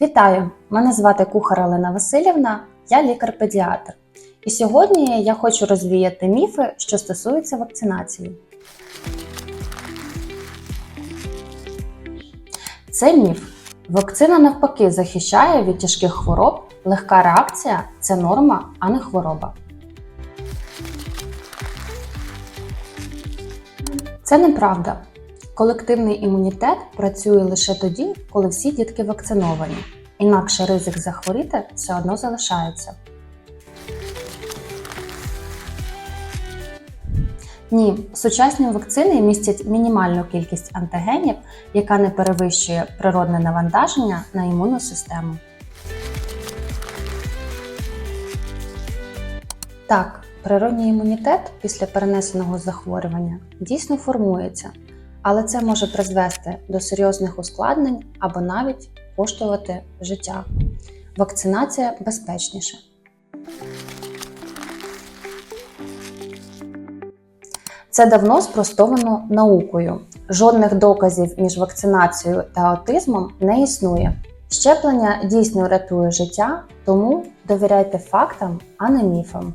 Вітаю! Мене звати Кухар Олена Васильівна, я лікар-педіатр. І сьогодні я хочу розвіяти міфи, що стосуються вакцинації. Це міф. Вакцина навпаки захищає від тяжких хвороб. Легка реакція це норма, а не хвороба. Це неправда. Колективний імунітет працює лише тоді, коли всі дітки вакциновані. Інакше ризик захворіти все одно залишається. Ні, сучасні вакцини містять мінімальну кількість антигенів, яка не перевищує природне навантаження на імунну систему. Так, природній імунітет після перенесеного захворювання дійсно формується, але це може призвести до серйозних ускладнень або навіть коштувати життя. Вакцинація безпечніша. Це давно спростовано наукою. Жодних доказів між вакцинацією та аутизмом не існує. Щеплення дійсно рятує життя, тому довіряйте фактам, а не міфам.